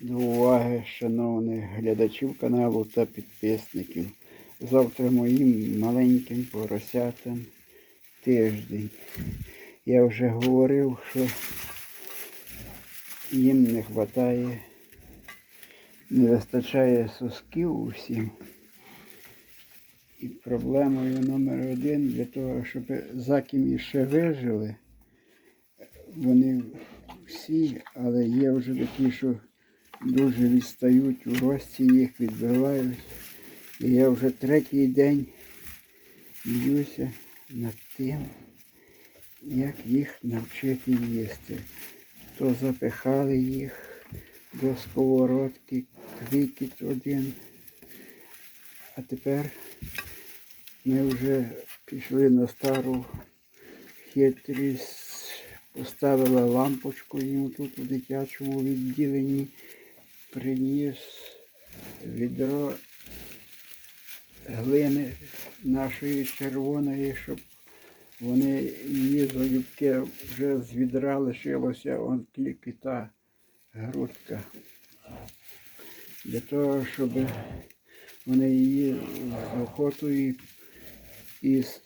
до уваги шановних глядачів каналу та підписників. Завтра моїм маленьким поросятам тиждень. Я вже говорив, що їм не вистачає, не вистачає сосків усім. І проблемою номер один для того, щоб закімі ще вижили, вони всі, але є вже такі, що дуже відстають у рості, їх відбивають. І я вже третій день б'юся над тим, як їх навчити їсти. То запихали їх до сковородки, крикіт один. А тепер ми вже пішли на стару хитрість, поставила лампочку їм тут у дитячому відділенні, приніс відро глини нашої червоної, щоб вони її залюбки вже з відра лишилося он тільки та грудка. Для того, щоб вони її з охотою і з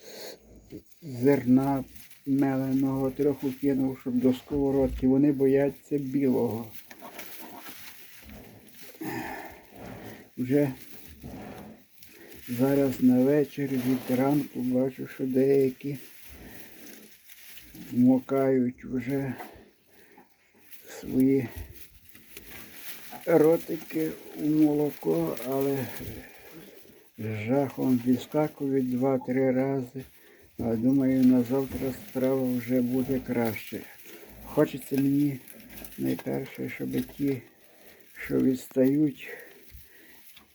зерна меленого трохи кинув, щоб до сковородки. Вони бояться білого. Вже зараз на вечір від ранку бачу, що деякі вмокають вже свої ротики у молоко, але з жахом відскакують два-три рази. А думаю, на завтра справа вже буде краще. Хочеться мені найперше, щоб ті, що відстають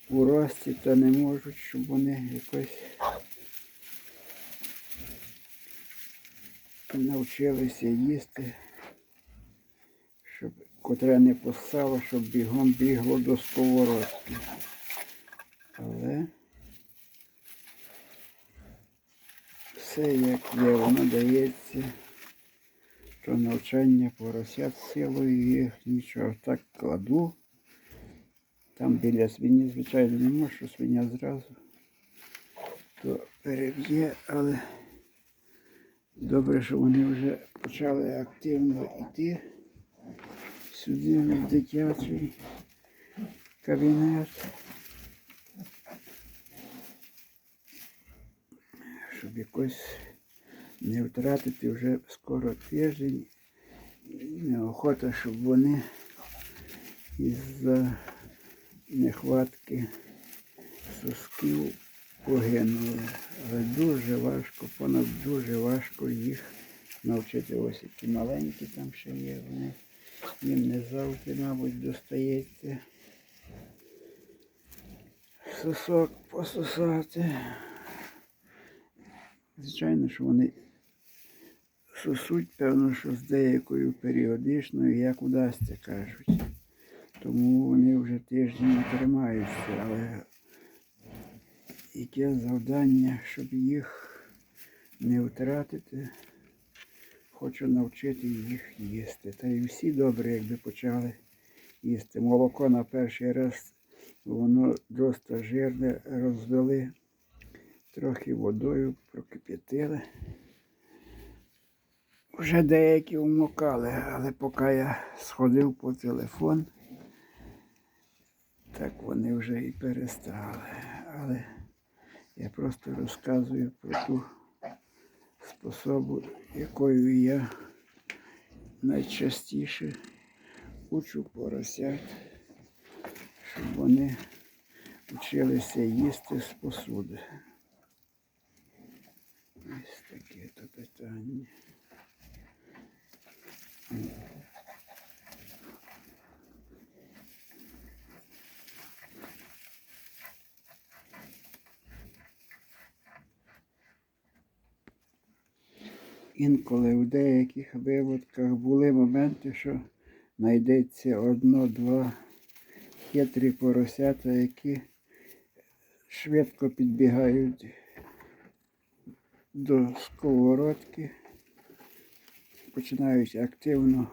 у рості та не можуть, щоб вони якось навчилися їсти, щоб котре не постало, щоб бігом бігло до сковородки. Але все як є, воно дається, то навчання поросят силою їх нічого. Так кладу. Там біля свині, звичайно, не можу, що свиня зразу то переб'є, але добре, що вони вже почали активно йти сюди в дитячий кабінет. Щоб якось не втратити вже скоро тиждень. Неохота, щоб вони із-за нехватки сосків погинули. Але дуже важко, понад дуже важко їх навчити. Ось які маленькі там ще є. Вони їм не завжди, мабуть, достається сосок пососати. Звичайно, що вони сосуть, певно, що з деякою періодичною, як удасться, кажуть. Тому вони вже тиждень не тримаються, але яке завдання, щоб їх не втратити, хочу навчити їх їсти. Та й всі добре, якби почали їсти. Молоко на перший раз воно досить жирне, розвели, трохи водою прокип'ятили. Вже деякі вмокали, але поки я сходив по телефон, так вони вже і перестали. Але я просто розказую про ту способу, якою я найчастіше учу поросят, щоб вони вчилися їсти з посуди. Ось таке то питання. Інколи в деяких випадках були моменти, що знайдеться одно-два хитрі поросята, які швидко підбігають до сковородки, починають активно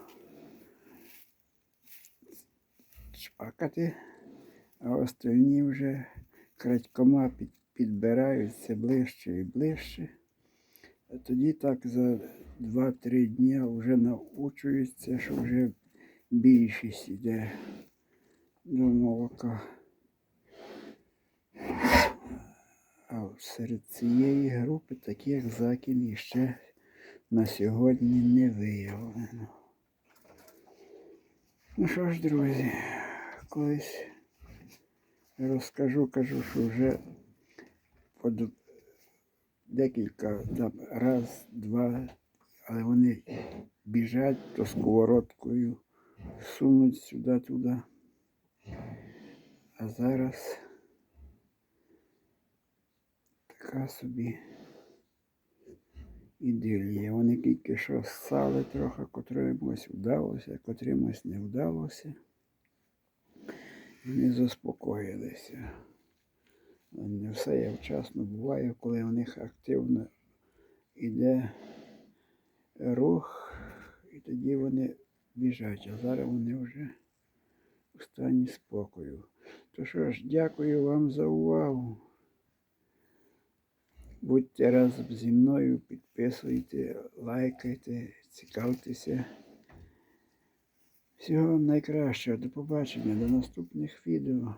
плакати, а остальні вже крадькома підбираються ближче і ближче. Тоді так за 2-3 дні вже научуються, що вже більшість йде до молока. А серед цієї групи таких закін іще на сьогодні не виявлено. Ну що ж, друзі, колись розкажу, кажу, що вже декілька там, раз, два, але вони біжать то сковородкою, сунуть сюди-туди. А зараз така собі ідилія. Вони тільки що ссали трохи, котримось вдалося, котримось не вдалося. Вони заспокоїлися. Не все я вчасно буває, коли у них активно йде рух, і тоді вони біжать, а зараз вони вже у стані спокою. То що ж, дякую вам за увагу. Будьте разом зі мною, підписуйте, лайкайте, цікавтеся. Всього вам найкращого. До побачення, до наступних відео.